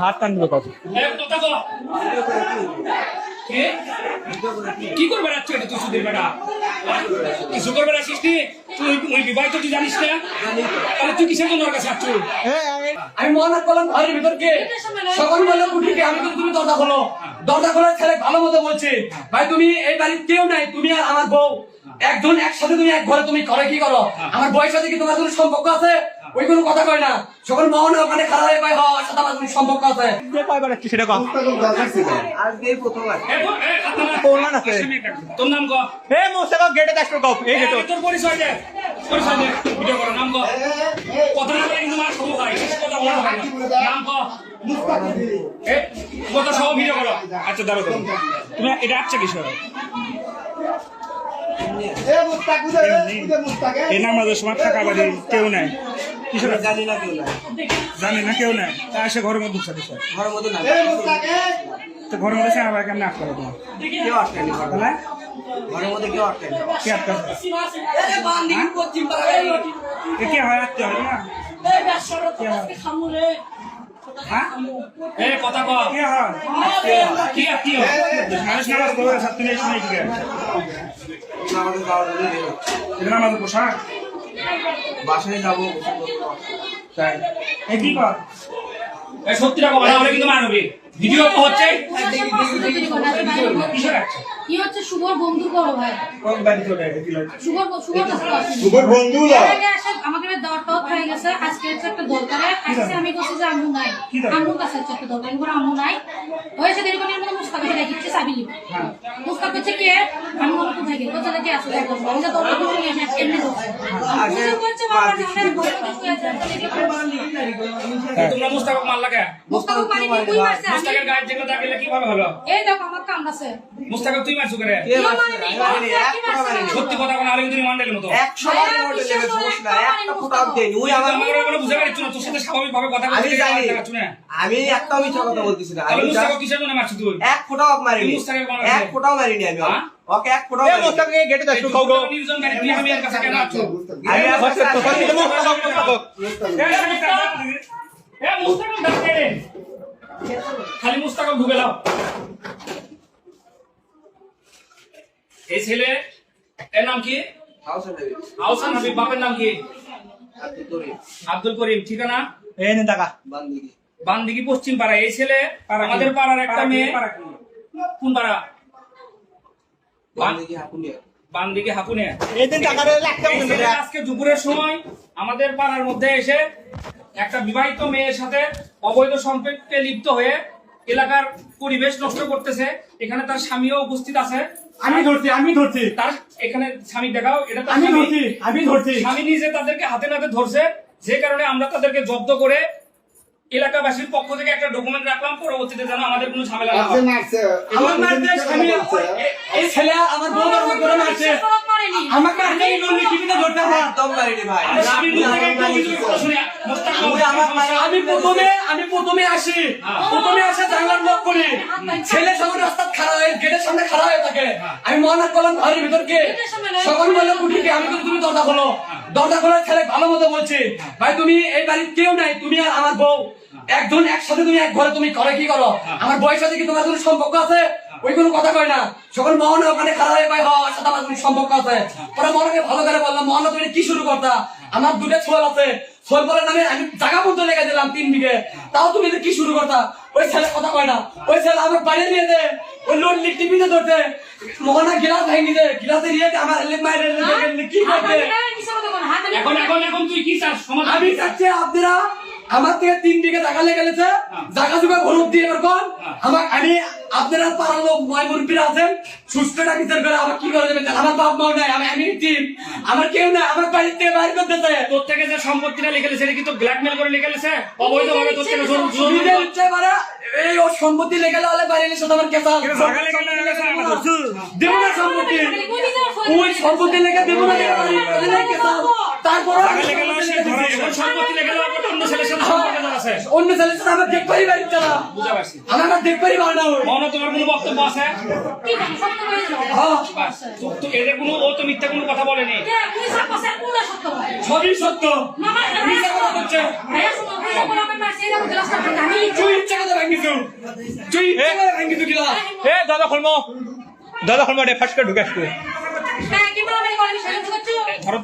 হাত টান দিল কত। কে? কি করবে রাখছো এটা তুই সুধীর বেটা? কিছু করবে রাখিস নি? তুই ওই বিবাহিত তুই জানিস না? তাহলে তুই কিসের জন্য কাছে আসছো আমি মনে করলাম ঘরের ভিতরকে সকাল বেলা উঠিকে আমি কিন্তু তুমি দরজা খোলো। দরজা খোলার ছেলে ভালো মতো বলছে। ভাই তুমি এই বাড়ির কেউ নাই তুমি আর আমার বউ। একজন একসাথে তুমি এক ঘরে তুমি করে কি করো? আমার বউয়ের সাথে কি তোমার কোনো সম্পর্ক আছে? ওই কোনো কথা কয় না। সকাল মহনে ওখানে খারাপ হয়ে কয় সাথে আমার সম্পর্ক আছে যে কয়বার আসছি সেটা কম আজকেই প্রথম আর এ, তো- এ, হাত নামা। প্রমাণ আছে। তোর নাম কো হে মোস্তাক গেটে দেখো কপ এই গেটো তোর পরিচয় দে পরিচয় দে ভিডিও করো নাম কো কথা না বলে কিন্তু মার খবর হয় কথা বলা হয় না নাম কো এ কথা সব ভিডিও করো আচ্ছা দাঁড়াও দাঁড়াও। তুমি এটা আচ্ছা কিছু এই নামাজের সময় থাকা বাড়ি কেউ নাই। কিছু জানি না কেউ না জানি না কেউ নাই। তা এসে ঘরের মধ্যে ঢুকছে ঘরের মধ্যে না। তো ঘরের মধ্যে সে আবার কেমন আট করে তোমার। কেউ আটকায়নি ঘরে। তাহলে ঘরের মধ্যে কেউ আটকায়নি। কি পাড়ায় এ কি হয় আটকে হয়? না হ্যাঁ কথা কও কি আর কি মানুষ নামাজ পড়ে সব তুমি এই কি করে আমাদের যাওয়ার জন্য বের হচ্ছি। এটা নামাজের পোশাক বাসায় যাব তাই এ কি কর এ সত্যি বলা হলে কিন্তু মানবি ভিডিও তো হচ্ছে কিসের কি হচ্ছে? শুভর বন্ধু বড় ভাই। কোন বাড়ি চলে গেছে কি লাগে শুভর শুভর শুভর বন্ধু না। আমাকে হয়ে গেছে। আজকে একটা দরকারে। আজকে আমি বলছি যে আম্মু নাই। কি দরকার? আম্মুর কাছে একটা দরকার। আমি নাই। হয়েছে দেরি করে মুস্তাক এসে দেখিচ্ছে চাবি হ্যাঁ। মুস্তাক হচ্ছে কে? আমি বলো কোথায় গেল? কোথা থেকে আসলে দেখো আমি দরকার করে নিয়ে এমনি দরকার আমি বুঝে বাবা আমাদের তোমরা মুস্তাফা মাল লাগা। মুস্তাক মারি তুই মারছে আমি গায়ে যেগুলো কীভাবে হলো? এই দেখো আমার কাম আছে মুস্তাকা তুই মারছো করে আমি। সত্যি কথা কোনো আলিম তুমি মানলে একটা কোনো আমি মিথ্যা কথা বলতেছি না আমি কিসের জন্য মারছিস তুই এক ফোঁটাও মারিনি এক ফোঁটাও মারিনি আমি ওকে। হ্যাঁ? এক ফোঁটাও হে মারিনি। মোস্তাক গেটে দেখো কও গো নির্জন গাড়ি তুই আমি এর কাছে কেন আছো আমি আর সত্যি তো সত্যি তো মোস্তাক মোস্তাক এ মুস্তাকা ডাকে খালি মুস্তাকা ঢুকে দাও এই ছেলে এর নাম কি। আহসান হাবিব। বাপের নাম কি? আব্দুল করিম। ঠিকানা? এই নে টাকা। বান্দিগি। বান্দিকি পশ্চিম পাড়া এই ছেলে আমাদের পাড়ার একটা মেয়ে। কোন পাড়া? বান্দিগি হাকুনিয়া। এই দিন টাকা আজকে দুপুরের সময় আমাদের পাড়ার মধ্যে এসে একটা বিবাহিত মেয়ের সাথে অবৈধ সম্পর্কে লিপ্ত হয়ে এলাকার পরিবেশ নষ্ট করতেছে। এখানে তার স্বামীও উপস্থিত আছে। আমি ধরছি আমি ধরছি। তার এখানে স্বামী দেখাও এটা আমি ধরছি আমি ধরছি। স্বামী নিজে তাদেরকে হাতে নাতে ধরছে যে কারণে আমরা তাদেরকে জব্দ করে এলাকাবাসীর পক্ষ থেকে একটা ডকুমেন্ট রাখলাম পরবর্তীতে যেন আমাদের কোনো ঝামেলা না হয়। আমার মারতে স্বামী এই ছেলে আমার বউ আমার করে মারছে। আমাকে এই লোক টিভিতে ধরতে হবে। একদম মারিনি ভাই। একটা শুনে আমি প্রথমে আমি প্রথমে আসি। প্রথমে আসে জানলার লক করি ছেলে সব রাস্তা খাড়া হয়ে গেটের সামনে খাড়া হয়ে থাকে। আমি মনে করলাম ঘরের ভিতরকে সকাল বেলা উঠিকে আমি কিন্তু তুমি দরজা খোলো। দরজা খোলার ছেলে ভালো মতো বলছে ভাই তুমি এই বাড়ির কেউ নাই তুমি আর আমার বউ। একজন একসাথে তুমি এক ঘরে তুমি করে কি করো? আমার বউয়ের সাথে কি তোমার কোনো সম্পর্ক আছে? ওই কোনো কথা কয় না। সকাল মহনে ওখানে খাড়া হয়ে কয় হওয়ার সাথে আমার কোনো সম্পর্ক আছে। পরে মহনকে ভালো করে বললাম মহন তুমি কি শুরু করতা? আমার দুটো ছোয়াল আছে। বলে নামে আমি জায়গা মতো লেগে দিলাম তিন বিঘে। তাও তুমি কি শুরু করতা? ওই ছেলে কথা কয় না। ওই ছেলে আমার বাড়ি নিয়ে দে ওই লোন লিখ টিভিতে ধরতে মোহনা গিলাস ভেঙে দে গিলাসে আমার মায়ের কি করতে এখন এখন এখন তুই কি চাস? আমি চাচ্ছি আপনারা আমার থেকে তিন দিকে টাকা লেগে গেছে জায়গা জুগা ঘরুপ দিয়ে এবার কোন আমার আমি আপনারা পাড়ার লোক ময় মুরব্বীরা আছেন সুস্থটা বিচার করে আমার কি করে দেবেন আমার বাপ মাও নাই আমি আমি টিম আমার কেউ নাই আমার বাড়ির থেকে বাইরে করতে চাই তোর থেকে যে সম্পত্তিটা লিখে লেছে এটা কি তো ব্ল্যাকমেল করে লিখে লেছে অবৈধভাবে তোর থেকে জোর জোর নিজের ইচ্ছে করে এই ও সম্পত্তি লেগে হলে বাইরে এলে সাথে আমার কেসা জায়গা আমার দেবো না সম্পত্তি ওই সম্পত্তি লেগে দেবো না তারপর সম্পত্তি লেগে লেগে আবার অন্য ছেলের সাথে সম্পর্কে যারা আছে অন্য ছেলের সাথে আমার দেখবারই বাড়ির চালা বুঝা পারছি। আমার আর দেখবারই পারে না ওই। মনে তোমার কোনো বক্তব্য আছে? হ্যাঁ। তো- তো এদের কোনো ও তো মিথ্যা কোনো কথা বলেনি? সবই সত্য। মিথ্যা কথা বলছে তুই ইচ্ছা করে ভাঙিছো তুই ইচ্ছে করে ভাঙিছো কিলা। এ দাদা খুলমো। দাদা খুলমো হ্যাঁ, করছ ধরো তো।